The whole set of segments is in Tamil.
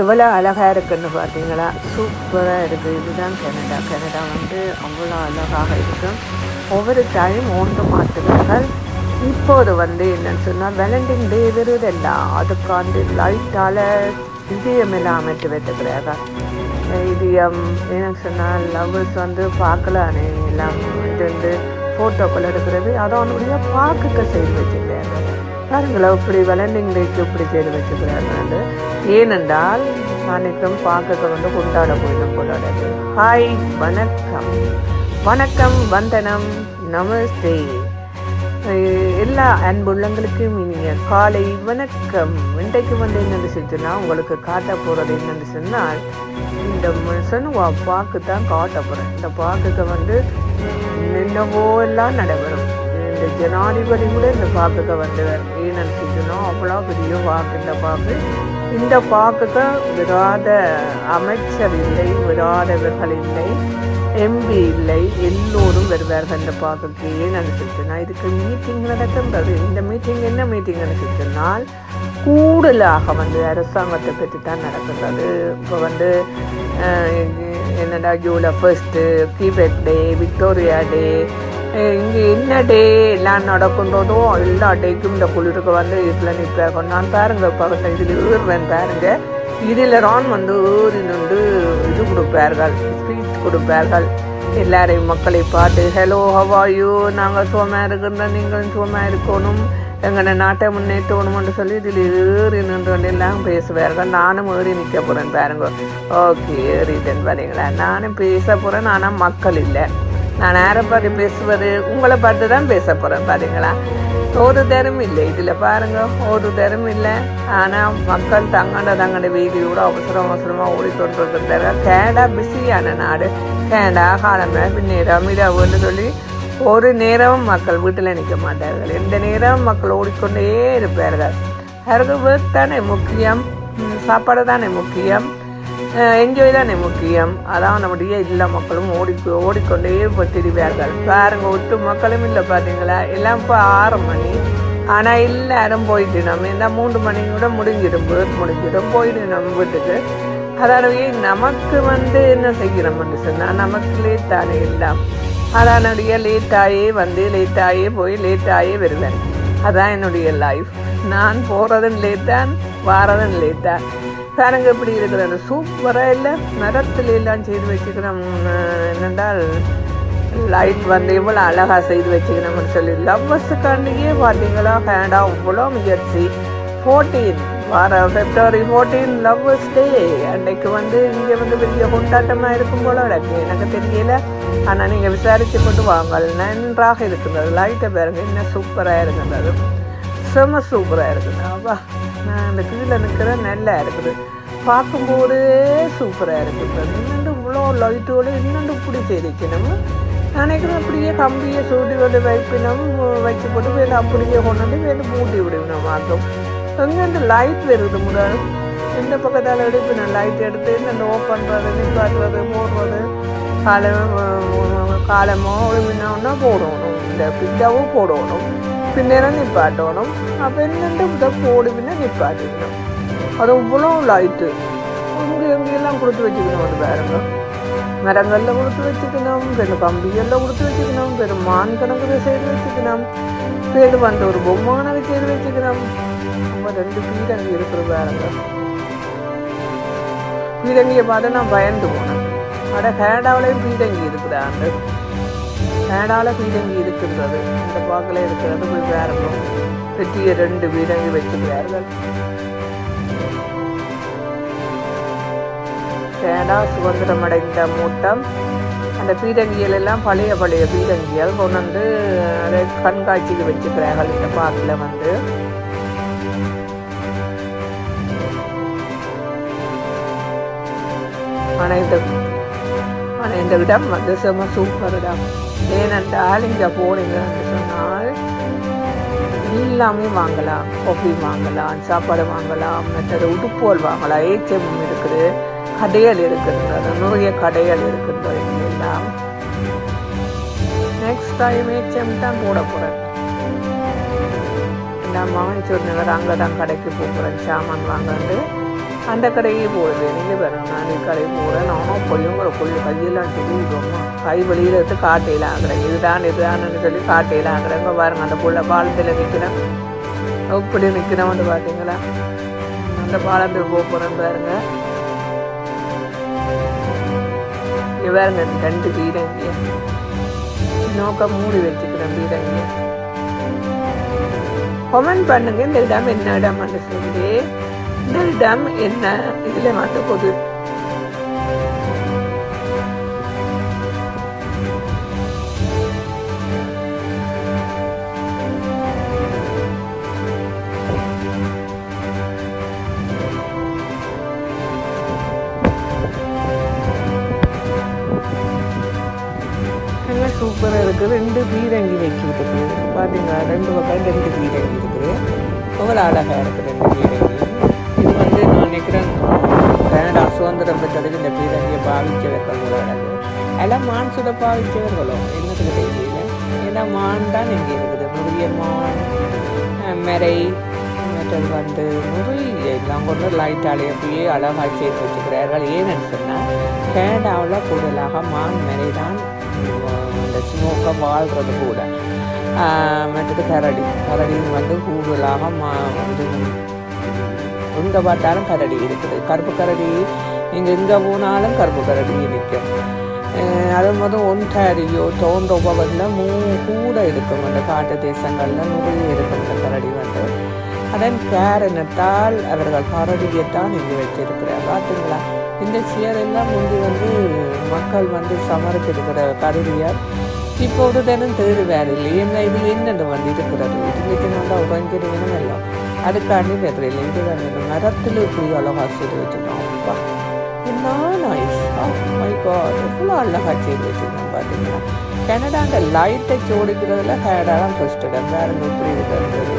எவ்வளோ அழகாக இருக்குன்னு பார்த்தீங்களா? சூப்பராக இருக்குது இதுதான் கனடா. கனடா வந்து அவ்வளோ அழகாக இருக்கும் ஒவ்வொரு டைம் ஒன்று மாற்றுவார்கள் இப்போது வந்து என்னன்னு சொன்னால் வேலண்டின் டே வருதல்ல. அதுக்காண்டி லைட்டால் இதயம் எல்லாம் அமைத்து வைத்துக்கிறார்கள் இதயம் என்ன சொன்னால் லவ்வர்ஸ் வந்து பார்க்கலானே எல்லாம் வந்து ஃபோட்டோக்கள் எடுக்கிறது. அதை அவனுடைய பார்க்குக்க செய்து வச்சுக்கிறாங்க பாருங்களேன் இப்படி வெலண்டிங் டேக்கு இப்படி செய்து வச்சுக்கிறாங்க ஏனென்றால் அனைத்தும் பார்க்க வந்து கொண்டாட போயிடும் கொண்டாடாது ஹாய் வணக்கம். வணக்கம் வந்தனம் நமஸ்தே. எல்லா அன்புள்ளங்களுக்கும் இனிய காலை வணக்கம். இன்றைக்கு வந்து என்னென்னு செஞ்சுன்னா உங்களுக்கு காட்ட போகிறது என்னென்னு சொன்னால் இந்த மனுஷன் வா பாக்கு தான் காட்ட போகிறேன் இந்த பாக்குக்கு வந்து என்னவோ எல்லாம் நடைபெறும். இந்த ஜனாதிபதி கூட இந்த பாக்குக்க வந்தவர். ஏன்னு சிக்கணும் அவ்வளோ பெரிய வாக்கு இந்த பாக்கு. இந்த பாக்குக்கு விடாத அமைச்சர் இல்லை விடாதவர்கள் இல்லை எம்பி இல்லை எல்லோரும் வருவார்கள் இந்த பாக்குக்கு ஏன் நினச்சிட்டுனா. இதுக்கு மீட்டிங் நடக்கின்றது. இந்த மீட்டிங் என்ன மீட்டிங் நினச்சிட்டுனால் கூடுதலாக வந்து அரசாங்கத்தை பற்றி தான் நடக்கின்றது. இப்போ வந்து என்னடா July first Quebec day Victoria day இங்கே என்ன டே எல்லாம் நடக்கின்றதோ எல்லா டேக்கும் இந்த குளிருக்கு வந்து இதில் நிற்பார்கள் நான் பாருங்க பக்கத்தில் இதில் ஏறுவேன் பாருங்க. இதில் தான் வந்து ஏறி நின்று இது கொடுப்பார்கள் ஸ்பீச் கொடுப்பார்கள். எல்லாரையும் மக்களை பார்த்து ஹலோ ஹவாயோ நாங்கள் சுகமாக இருக்கின்ற நீங்களும் சுகமாக இருக்கணும். எங்கள் நாட்டை முன்னேற்றணும்னு சொல்லி இதில் ஏறி நின்று எல்லாம் பேசுவார்கள். நானும் ஏறி நிற்க போகிறேன் பாருங்க. ஓகே ஏறிட்டேன் பாருங்களா நானும் பேச போகிறேன் ஆனால் மக்கள் இல்லை. நான் யாரை பார்த்து பேசுவது உங்களை பார்த்து தான் பேச போகிறேன் பாருங்களா. ஒரு தரம் இல்லை இதில் பாருங்கள் ஒரு தரம் இல்லை. ஆனால் மக்கள் தங்கண்ட தங்கண்ட வீதியோட அவசரம் அவசரமாக ஓடிக்கொண்டிருக்கிறார்கள் கேடா பிஸியான நாடு கேடா காலமே பின்னேரம் இரவுன்னு சொல்லி ஒரு நேரமும் மக்கள் வீட்டில் நிற்க மாட்டார்கள். எந்த நேரமும் மக்கள் ஓடிக்கொண்டே இருப்பார்கள். அவருக்கு ஒர்க் தானே முக்கியம் சாப்பாடு தானே முக்கியம். என்ஜாய் தானே முக்கியம். அதான் நம்முடைய எல்லா மக்களும் ஓடி ஓடிக்கொண்டே இப்போ திரிவார்கள் பாருங்க ஒட்டு மக்களும் இல்லை பார்த்தீங்களா? எல்லாம் இப்போ ஆறு மணி. ஆனால் எல்லாரும் போயிட்டு நம்ம இந்த மூன்று மணி கூட முடிஞ்சிடும். பேர் முடிஞ்சிடும் போயிட்டு நம்ம வீட்டுக்கு. அதனாலவே நமக்கு வந்து என்ன செய்கிறோம்னு சொன்னால் நமக்கு லேட்டானே எல்லாம். அதனுடைய லேட்டாயே வந்து லேட்டாயே போய் லேட்டாயே வருவேன். அதான் என்னுடைய லைஃப் நான் போகிறதும் லேட்டான் வாரதும் லேட்டான் பாருங்க இப்படி இருக்கிறது சூப்பராக இல்லை? மரத்துல எல்லாம் செய்து வச்சுக்கிறோம் என்னென்றால் லைட் வந்து இவ்வளோ அழகாக செய்து வச்சுக்கணும்னு சொல்லி. லவ்வர்ஸுக்காண்டியே பார்த்தீங்களா? ஹேண்டாக இவ்வளோ முயற்சி. ஃபோர்டீன் வர ஃபெப்ரவரி ஃபோர்டீன் லவ்வர்ஸ் டே அன்னைக்கு வந்து இங்கே வந்து பெரிய கொண்டாட்டமாக இருக்கும் போல எனக்கு எனக்கு தெரியல. ஆனால் நீங்கள் விசாரித்து கொண்டு வாங்கள். நன்றாக இருக்கின்றது. லைட்டை பாருங்கள் இன்னும் சூப்பராக இருக்கின்றது. செம சூப்பராக இருக்குது அப்பா. நான் அந்த கீழே நிற்கிற நல்லா இருக்குது. பார்க்கும்போதே சூப்பராக இருக்குது. இன்னும் இவ்வளோ லைட்டோடு இன்னும் இப்படி செய்திக்கணும் நினைக்கிறோம் அப்படியே கம்பியை சூடி வந்து வைக்கணும் வச்சு போட்டு வேலை அப்படியே கொண்டு வந்து வேலை மூட்டி விடுவினோம் மாற்றும் எங்கேருந்து லைட் வருது முதல் இந்த பக்கத்தால் எடுக்கணும் லைட் எடுத்து இந்த ஓப்பன் பண்ணுறது நிப்பாட்டுறது போடுறது. காலம் காலமோ ஒழுங்கினோன்னா போடணும். இந்த பிட்டாவும் போடணும். பின்னேரம் நிப்பாட்டணும் அப்போ என்னென்று இதை போடு பின்ன நிப்பாட்டிக்கணும் அது இவ்வளோ லைட்டு அங்கே எங்கெல்லாம் கொடுத்து வச்சுக்கணும் ஒரு பாருங்க மரங்களில் கொடுத்து வச்சுக்கணும் பெரும் கம்பிகளில் கொடுத்து வச்சுக்கணும் பெரும் மான் கணக்கில் செய்து வச்சுக்கணும் பேர் வந்து ஒரு பொம்மானவை செய்து வச்சுக்கணும் நம்ம ரெண்டு பீரங்கி இருக்கிற பாருங்க பீரங்கியை பார்த்து நான் பயந்து போனேன் அட கேடாவிலையும் பீரங்கி இருக்குதா மேடால பீடங்கி இருக்கின்றது. இந்த பாக்கில் இருக்கிறது போய் பாருங்க வெற்றிய ரெண்டு பீரங்கி வச்சுக்கிறார்கள் கேடா சுதந்திரம் அடைந்த மூட்டம். அந்த பீரங்கியல் எல்லாம் பழைய பழைய பீரங்கியல் கொண்டு வந்து அதை கண்காட்சிக்கு வச்சுக்கிறார்கள் இந்த பார்க்கில் வந்து. ஆனால் இந்த ஆனால் இந்த இடம் வந்து செம சூப்பர் இடம். ஏனென்றால் இங்கே போனீங்கன்னு சொன்னால் எல்லாமே வாங்கலாம். காஃபி வாங்கலாம் சாப்பாடு வாங்கலாம் மற்றது உடுப்போல் வாங்கலாம். ஏச்சம் இருக்குது கடைகள் இருக்கின்றது நிறைய கடைகள் இருக்கின்றது எல்லாம் நெக்ஸ்ட் டைம் ஏச்சம் தான் கூட போகிறேன் நான் மகன் சொன்னவர் அங்கே தான் கடைக்கு போகிறேன் சாமான் வாங்கிட்டு அந்த கடையே போடுது. நீங்கள் பாருங்க நான் கடை போகிறேன் நானும் பொய்யுங்கிற பொய் கையெல்லாம் தெரியுதோம்மா கை வெளியில் எடுத்து காட்டையில் ஆகிறேன் இதுதான் இதுதான்னு சொல்லி காட்டையில் ஆகிறேன் இங்கே அந்த புள்ள பாலத்தில் நிற்கிறேன் எப்படி நிற்கிறேன் வந்து பார்த்தீங்களா அந்த பாலத்தில் போக போகிறேன் பாருங்க. இங்க ரெண்டு பீரங்கிய நோக்கம் மூடி வச்சுக்கிறேன் பீரங்கிய கமெண்ட் பண்ணுங்க. இந்த இடம் என்ன இடம்னு சொல்லி. இந்த இடம் என்ன? இதுல வந்து பொது சூப்பராக இருக்குது ரெண்டு பீரங்கி வைக்கிட்டு பார்த்தீங்களா ரெண்டு பக்கம் ரெண்டு பீரங்கி இருக்குது. எவ்வளோ அழகாக இருக்குது ரெண்டு பீரங்கி. நினைக்கிறேன் கனடா சுதந்திரம் பெற்றதுக்கு இந்த பீரங்கியை பாவிச்சவர்கள் எல்லாம் மான் சுட பாவிச்சவர்களோ என்னத்துக்கு தெரியல ஏன்னா மான் தான் இங்கே இருக்குது நிறைய மான் மெரை மற்றது வந்து நிறைய எல்லாம் கொண்டு லைட்டாலே அப்படியே அழகாக சேர்த்து வச்சுக்கிறார்கள் ஏன்னு சொன்னால் கனடாவில் கூடுதலாக மான் மெரை தான் இந்த ஸ்மோக்காக வாழ்கிறது கூட மற்றது கரடி கரடி வந்து கூடுதலாக மா வந்து எங்கே பார்த்தாலும் கரடி இருக்குது. கருப்பு கரடி நீங்கள் எங்கே போனாலும் கருப்பு கரடி நிற்கும். அது முதல் ஒன்றாரியோ தோன்றோபவரில் மூ கூட இருக்கும். அந்த காட்டு தேசங்களில் நிறைய இருக்கும் அந்த கரடி வந்து. அதன் காரணத்தால் அவர்கள் கரடியைத்தான் இங்கே வச்சிருக்கிறார் பார்த்தீங்களா? இந்த சேர் முந்தி வந்து மக்கள் வந்து சமரத்திருக்கிற கருவியார் இப்போ ஒரு தினம் தேடுவார் வேறு இல்லை என்ன இது என்னென்ன வந்து இருக்கிறது? இதுக்கு நல்லா உடஞ்சிருக்கணும் எல்லாம் அதுக்காண்டி தெரியல இது வந்து மரத்தில் போய் அழகாக செய்து வச்சுருக்கோம் அப்பா என்ன நைஸ் மை காட் எவ்வளோ அழகாக செய்து வச்சுருக்கோம் பார்த்தீங்கன்னா கனடாங்க லைட்டை சோடிக்கிறதுல கனடா தான் இடம் வேறு எப்படி இருக்கிறது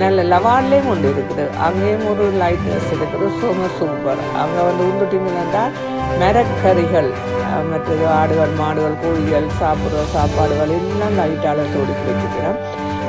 நல்ல லவான்லேயும் ஒன்று இருக்குது அங்கேயும் ஒரு லைட்னஸ் இருக்குது சும சூப்பர் அங்கே வந்து உண்டுட்டிங்கன்னா மரக்கறிகள் மற்றது ஆடுகள் மாடுகள் கோழிகள் சாப்பிட்ற சாப்பாடுகள் எல்லாம் லைட்டால் சோடிக்கு வச்சுக்கிறேன்